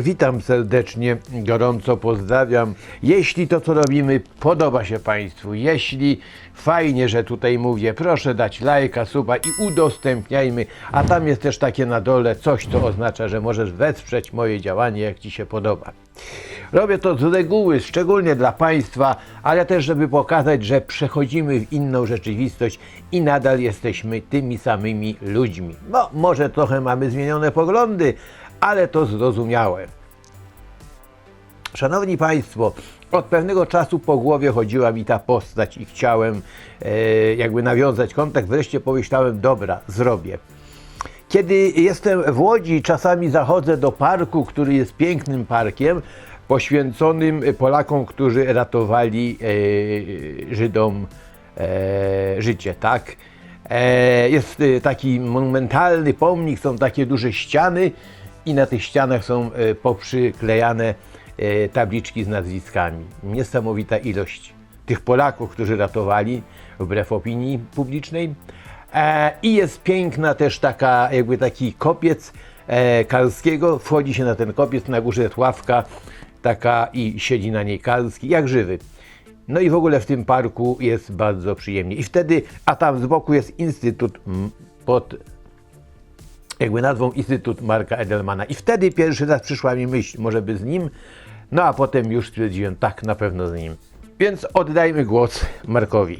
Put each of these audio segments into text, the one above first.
Witam serdecznie, gorąco pozdrawiam. Jeśli to, co robimy, podoba się Państwu, jeśli fajnie, że tutaj mówię, proszę dać lajka, suba i udostępniajmy. A tam jest też takie na dole coś, co oznacza, że możesz wesprzeć moje działanie, jak Ci się podoba. Robię to z reguły, szczególnie dla Państwa, ale też, żeby pokazać, że przechodzimy w inną rzeczywistość i nadal jesteśmy tymi samymi ludźmi. No, może trochę mamy zmienione poglądy, ale to zrozumiałe. Szanowni Państwo, od pewnego czasu po głowie chodziła mi ta postać i chciałem e, jakby nawiązać kontakt. Wreszcie pomyślałem, dobra, zrobię. Kiedy jestem w Łodzi, czasami zachodzę do parku, który jest pięknym parkiem, poświęconym Polakom, którzy ratowali e, Żydom e, życie, tak? E, jest e, taki monumentalny pomnik, są takie duże ściany i na tych ścianach są e, poprzyklejane e, tabliczki z nazwiskami. Niesamowita ilość tych Polaków, którzy ratowali wbrew opinii publicznej. E, I jest piękna też taka, jakby taki kopiec Karskiego. Wchodzi się na ten kopiec, na górze jest ławka taka i siedzi na niej Karski, jak żywy. No i w ogóle w tym parku jest bardzo przyjemnie. I wtedy, a tam z boku jest instytut pod jakby nazwą Instytut Marka Edelmana. I wtedy pierwszy raz przyszła mi myśl, może by z nim, no a potem już stwierdziłem, tak, na pewno z nim. Więc oddajmy głos Markowi.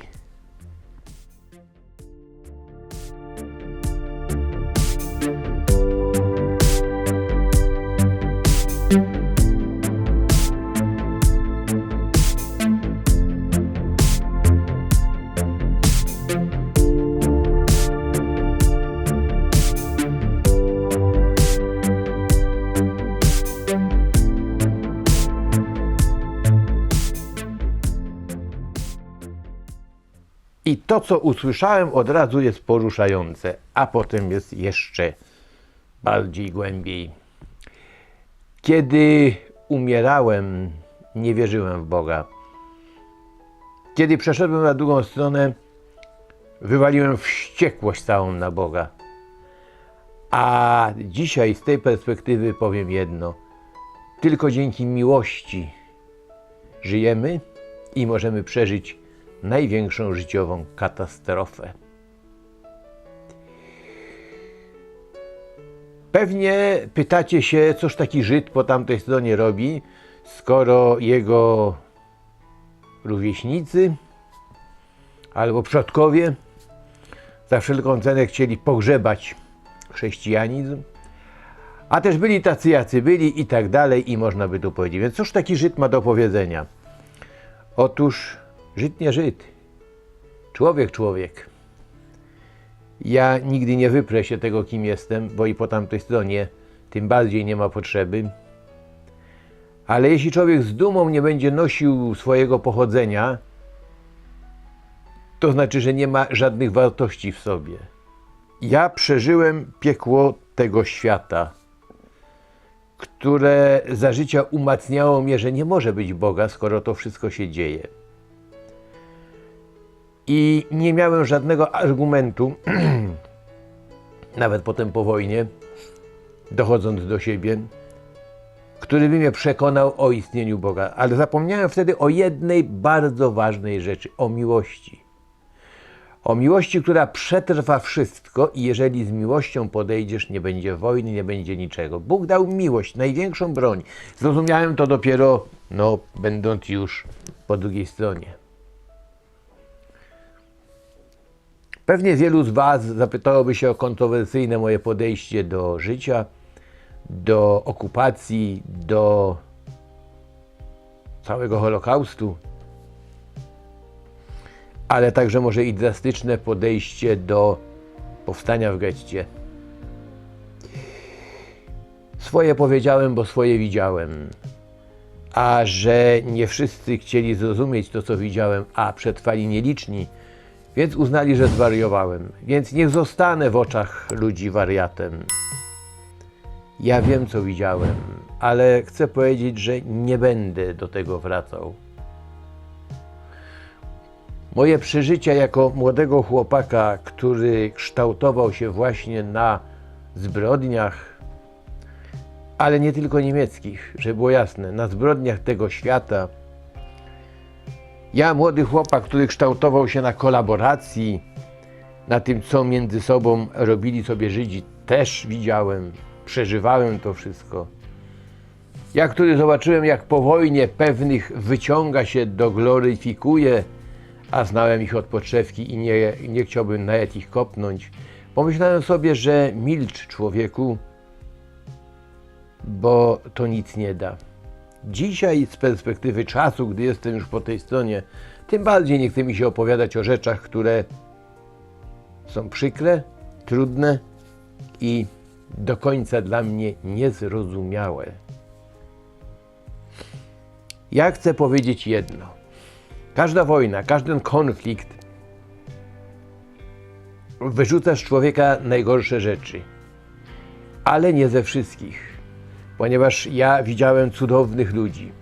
I to, co usłyszałem, od razu jest poruszające, a potem jest jeszcze bardziej głębiej. Kiedy umierałem, nie wierzyłem w Boga. Kiedy przeszedłem na drugą stronę, wywaliłem wściekłość całą na Boga. A dzisiaj z tej perspektywy powiem jedno: tylko dzięki miłości żyjemy i możemy przeżyć największą życiową katastrofę. Pewnie pytacie się, cóż taki Żyd po tamtej stronie robi, skoro jego rówieśnicy albo przodkowie za wszelką cenę chcieli pogrzebać chrześcijanizm, a też byli tacy, jacy byli i tak dalej, i można by tu powiedzieć. Więc cóż taki Żyd ma do powiedzenia? Otóż Żyd nie Żyd, człowiek człowiek. Ja nigdy nie wyprę się tego, kim jestem, bo i po tamtej stronie tym bardziej nie ma potrzeby. Ale jeśli człowiek z dumą nie będzie nosił swojego pochodzenia, to znaczy, że nie ma żadnych wartości w sobie. Ja przeżyłem piekło tego świata, które za życia umacniało mnie, że nie może być Boga, skoro to wszystko się dzieje. I nie miałem żadnego argumentu, nawet potem po wojnie, dochodząc do siebie, który by mnie przekonał o istnieniu Boga. Ale zapomniałem wtedy o jednej bardzo ważnej rzeczy o miłości. O miłości, która przetrwa wszystko, i jeżeli z miłością podejdziesz, nie będzie wojny, nie będzie niczego. Bóg dał miłość, największą broń. Zrozumiałem to dopiero, no, będąc już po drugiej stronie. Pewnie wielu z Was zapytałoby się o kontrowersyjne moje podejście do życia, do okupacji, do całego Holokaustu, ale także może i drastyczne podejście do powstania w getcie. Swoje powiedziałem, bo swoje widziałem. A że nie wszyscy chcieli zrozumieć to, co widziałem, a przetrwali nieliczni, więc uznali, że zwariowałem. Więc niech zostanę w oczach ludzi wariatem. Ja wiem, co widziałem, ale chcę powiedzieć, że nie będę do tego wracał. Moje przeżycia jako młodego chłopaka, który kształtował się właśnie na zbrodniach, ale nie tylko niemieckich, żeby było jasne, na zbrodniach tego świata. Ja, młody chłopak, który kształtował się na kolaboracji, na tym, co między sobą robili sobie Żydzi, też widziałem, przeżywałem to wszystko. Ja, który zobaczyłem, jak po wojnie pewnych wyciąga się, dogloryfikuje, a znałem ich od podszewki i nie, nie chciałbym nawet ich kopnąć, pomyślałem sobie, że milcz człowieku, bo to nic nie da. Dzisiaj z perspektywy czasu, gdy jestem już po tej stronie, tym bardziej nie chce mi się opowiadać o rzeczach, które są przykre, trudne i do końca dla mnie niezrozumiałe. Ja chcę powiedzieć jedno. Każda wojna, każdy konflikt wyrzuca z człowieka najgorsze rzeczy, ale nie ze wszystkich, ponieważ ja widziałem cudownych ludzi.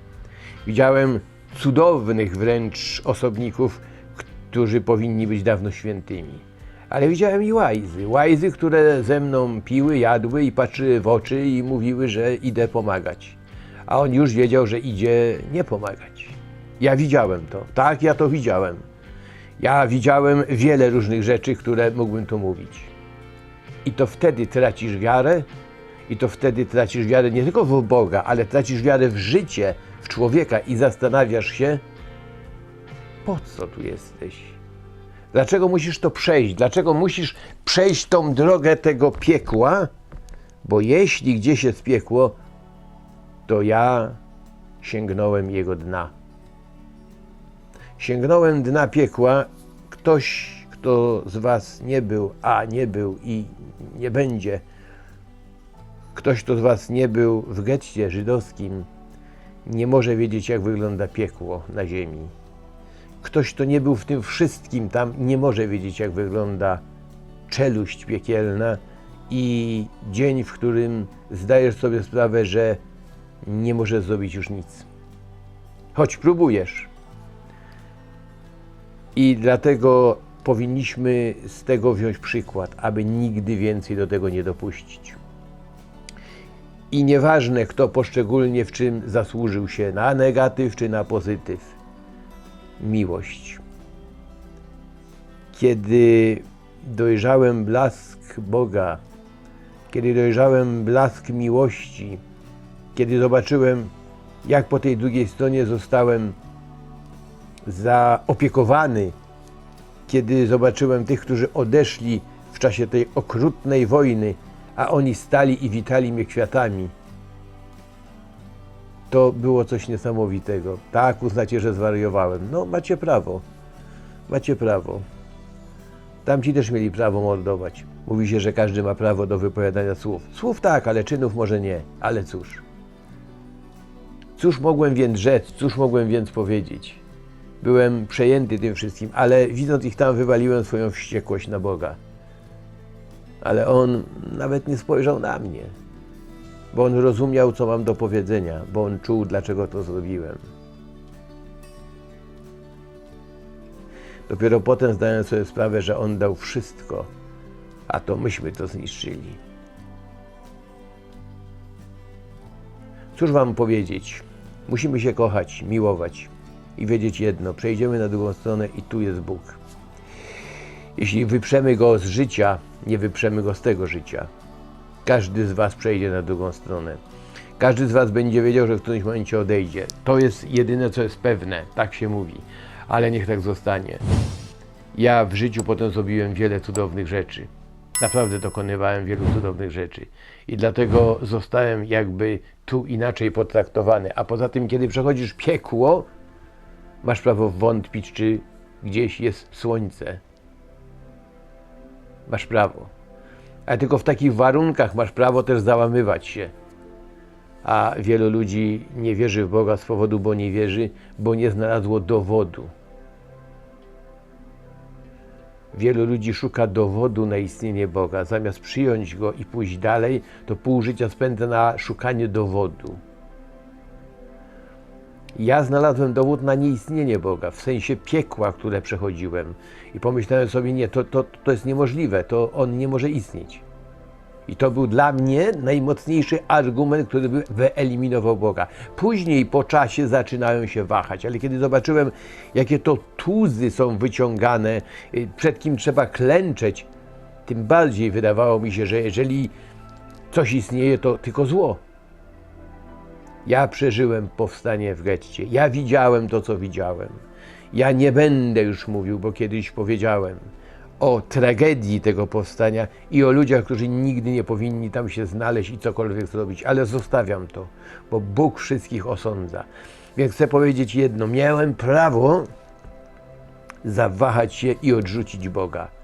Widziałem cudownych wręcz osobników, którzy powinni być dawno świętymi. Ale widziałem i łajzy. Łajzy, które ze mną piły, jadły i patrzyły w oczy i mówiły, że idę pomagać. A on już wiedział, że idzie nie pomagać. Ja widziałem to. Tak, ja to widziałem. Ja widziałem wiele różnych rzeczy, które mógłbym tu mówić. I to wtedy tracisz wiarę, i to wtedy tracisz wiarę nie tylko w Boga, ale tracisz wiarę w życie, w człowieka i zastanawiasz się, po co tu jesteś? Dlaczego musisz to przejść? Dlaczego musisz przejść tą drogę tego piekła? Bo jeśli gdzieś jest piekło, to ja sięgnąłem jego dna. Sięgnąłem dna piekła. Ktoś, kto z Was nie był, a nie był i nie będzie, ktoś, kto z Was nie był w getcie żydowskim, nie może wiedzieć, jak wygląda piekło na ziemi. Ktoś, kto nie był w tym wszystkim tam, nie może wiedzieć, jak wygląda czeluść piekielna i dzień, w którym zdajesz sobie sprawę, że nie możesz zrobić już nic. Choć próbujesz. I dlatego powinniśmy z tego wziąć przykład, aby nigdy więcej do tego nie dopuścić. I nieważne, kto poszczególnie w czym zasłużył się, na negatyw czy na pozytyw, miłość. Kiedy dojrzałem blask Boga, kiedy dojrzałem blask miłości, kiedy zobaczyłem, jak po tej drugiej stronie zostałem zaopiekowany, kiedy zobaczyłem tych, którzy odeszli w czasie tej okrutnej wojny, a oni stali i witali mnie kwiatami. To było coś niesamowitego. Tak, uznacie, że zwariowałem. No, macie prawo. Macie prawo. Tamci też mieli prawo mordować. Mówi się, że każdy ma prawo do wypowiadania słów. Słów tak, ale czynów może nie. Ale cóż. Cóż mogłem więc rzec, cóż mogłem więc powiedzieć? Byłem przejęty tym wszystkim, ale widząc ich tam, wywaliłem swoją wściekłość na Boga. Ale on nawet nie spojrzał na mnie, bo on rozumiał, co mam do powiedzenia, bo on czuł, dlaczego to zrobiłem. Dopiero potem zdałem sobie sprawę, że on dał wszystko, a to myśmy to zniszczyli. Cóż wam powiedzieć? Musimy się kochać, miłować i wiedzieć jedno: przejdziemy na drugą stronę i tu jest Bóg. Jeśli wyprzemy go z życia, nie wyprzemy go z tego życia. Każdy z Was przejdzie na drugą stronę. Każdy z Was będzie wiedział, że w którymś momencie odejdzie. To jest jedyne, co jest pewne, tak się mówi, ale niech tak zostanie. Ja w życiu potem zrobiłem wiele cudownych rzeczy. Naprawdę dokonywałem wielu cudownych rzeczy. I dlatego zostałem jakby tu inaczej potraktowany. A poza tym, kiedy przechodzisz piekło, masz prawo wątpić, czy gdzieś jest słońce. Masz prawo. Ale tylko w takich warunkach masz prawo też załamywać się. A wielu ludzi nie wierzy w Boga z powodu, bo nie wierzy, bo nie znalazło dowodu. Wielu ludzi szuka dowodu na istnienie Boga. Zamiast przyjąć go i pójść dalej, to pół życia spędza na szukaniu dowodu. Ja znalazłem dowód na nieistnienie Boga, w sensie piekła, które przechodziłem. I pomyślałem sobie, nie, to, to, to jest niemożliwe, to On nie może istnieć. I to był dla mnie najmocniejszy argument, który by wyeliminował Boga. Później po czasie zaczynają się wahać, ale kiedy zobaczyłem, jakie to tuzy są wyciągane, y, przed kim trzeba klęczeć, tym bardziej wydawało mi się, że jeżeli coś istnieje, to tylko zło. Ja przeżyłem powstanie w getcie. Ja widziałem to, co widziałem. Ja nie będę już mówił, bo kiedyś powiedziałem o tragedii tego powstania i o ludziach, którzy nigdy nie powinni tam się znaleźć i cokolwiek zrobić, ale zostawiam to, bo Bóg wszystkich osądza. Więc chcę powiedzieć jedno: miałem prawo zawahać się i odrzucić Boga.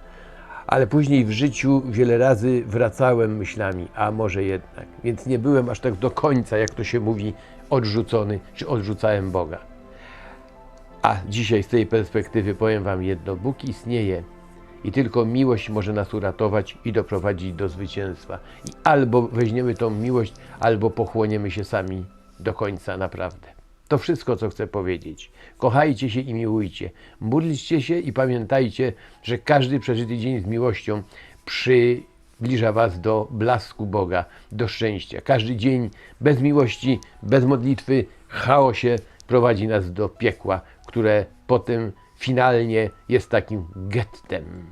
Ale później w życiu wiele razy wracałem myślami, a może jednak. Więc nie byłem aż tak do końca, jak to się mówi, odrzucony, czy odrzucałem Boga. A dzisiaj z tej perspektywy powiem Wam jedno: Bóg istnieje i tylko miłość może nas uratować i doprowadzić do zwycięstwa. I albo weźmiemy tą miłość, albo pochłoniemy się sami do końca, naprawdę. To wszystko, co chcę powiedzieć. Kochajcie się i miłujcie. Módlcie się i pamiętajcie, że każdy przeżyty dzień z miłością przybliża Was do blasku Boga, do szczęścia. Każdy dzień bez miłości, bez modlitwy, chaosie prowadzi nas do piekła, które potem finalnie jest takim gettem.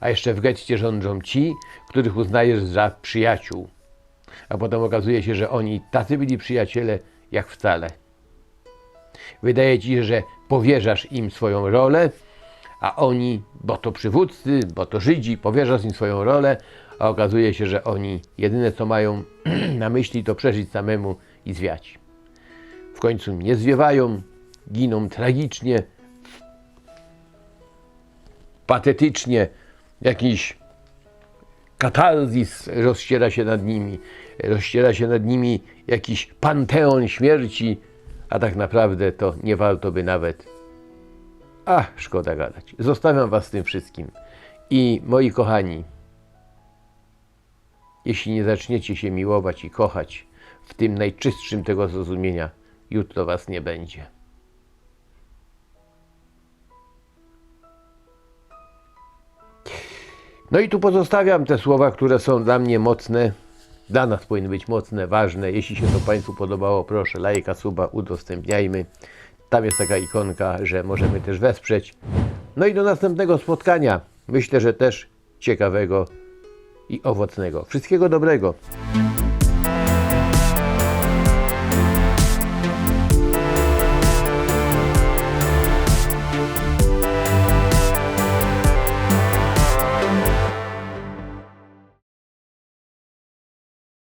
A jeszcze w getcie rządzą ci, których uznajesz za przyjaciół. A potem okazuje się, że oni tacy byli przyjaciele, jak wcale. Wydaje ci się, że powierzasz im swoją rolę, a oni, bo to przywódcy, bo to Żydzi, powierzasz im swoją rolę, a okazuje się, że oni jedyne co mają na myśli to przeżyć samemu i zwiać. W końcu nie zwiewają, giną tragicznie, patetycznie, jakiś katarzis rozściera się nad nimi, rozściera się nad nimi jakiś panteon śmierci, a tak naprawdę to nie warto by nawet. A, szkoda gadać. Zostawiam Was z tym wszystkim. I moi kochani, jeśli nie zaczniecie się miłować i kochać w tym najczystszym tego zrozumienia, jutro Was nie będzie. No i tu pozostawiam te słowa, które są dla mnie mocne, dla nas powinny być mocne, ważne. Jeśli się to Państwu podobało, proszę lajka, suba, udostępniajmy. Tam jest taka ikonka, że możemy też wesprzeć. No i do następnego spotkania. Myślę, że też ciekawego i owocnego. Wszystkiego dobrego.